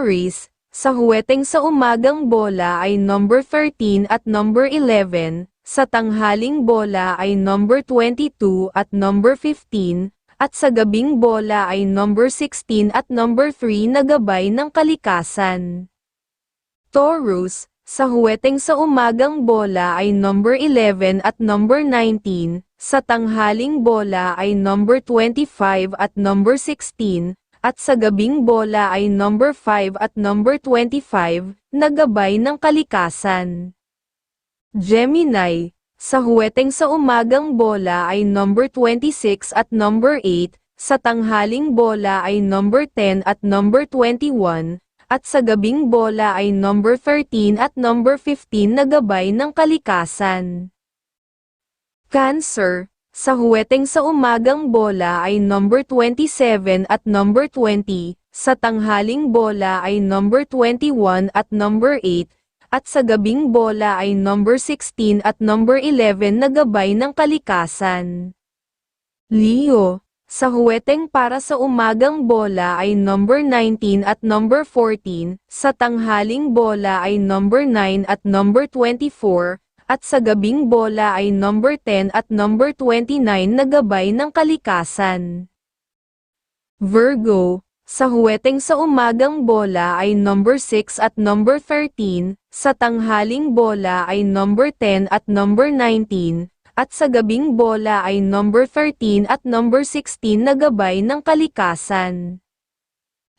Aris, sa huweteng sa umagang bola ay number 13 at number 11, sa tanghaling bola ay number 22 at number 15, at sa gabing bola ay number 16 at number 3 na gabay ng kalikasan. Taurus, sa huweteng sa umagang bola ay number 11 at number 19, sa tanghaling bola ay number 25 at number 16, at sa gabing bola ay number 5 at number 25, na gabay ng kalikasan. Gemini, sa huweteng sa umagang bola ay number 26 at number 8, sa tanghaling bola ay number 10 at number 21, at sa gabing bola ay number 13 at number 15 na gabay ng kalikasan. Cancer, sa huweteng sa umagang bola ay number 27 at number 20, sa tanghaling bola ay number 21 at number 8, at sa gabing bola ay number 16 at number 11 na gabay ng kalikasan. Leo, sa huweteng para sa umagang bola ay number 19 at number 14, sa tanghaling bola ay number 9 at number 24, at sa gabing bola ay number 10 at number 29 na gabay ng kalikasan. Virgo, sa huweteng sa umagang bola ay number 6 at number 13, sa tanghaling bola ay number 10 at number 19, at sa gabing bola ay number 13 at number 16 na gabay ng kalikasan.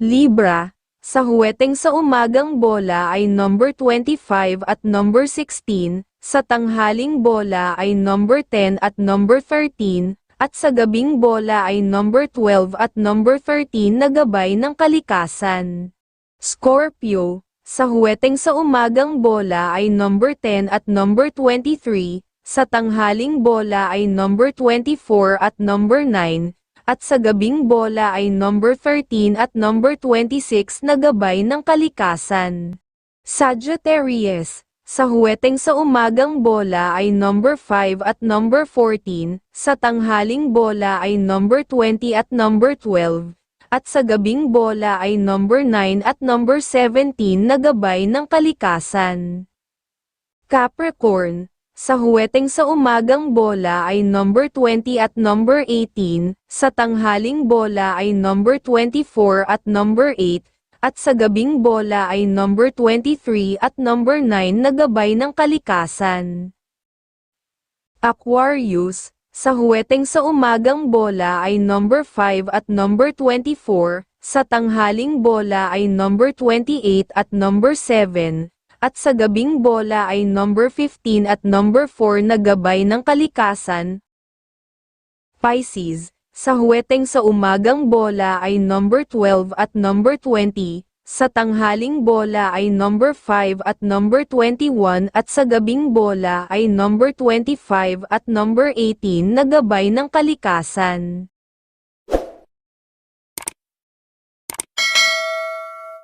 Libra, sa huweteng sa umagang bola ay number 25 at number 16, sa tanghaling bola ay number 10 at number 13, at sa gabing bola ay number 12 at number 13 na gabay ng kalikasan. Scorpio, sa huweteng sa umagang bola ay number 10 at number 23, sa tanghaling bola ay number 24 at number 9, at sa gabing bola ay number 13 at number 26 na gabay ng kalikasan. Sagittarius, sa huweteng sa umagang bola ay number 5 at number 14, sa tanghaling bola ay number 20 at number 12, at sa gabing bola ay number 9 at number 17 na gabay ng kalikasan. Capricorn, sa huweteng sa umagang bola ay number 20 at number 18, sa tanghaling bola ay number 24 at number 8, at sa gabing bola ay number 23 at number 9 na gabay ng kalikasan. Aquarius, sa huweteng sa umagang bola ay number 5 at number 24, sa tanghaling bola ay number 28 at number 7, at sa gabing bola ay number 15 at number 4 na gabay ng kalikasan. Pisces, sa huweteng sa umagang bola ay number 12 at number 20, sa tanghaling bola ay number 5 at number 21 at sa gabing bola ay number 25 at number 18 na gabay ng kalikasan.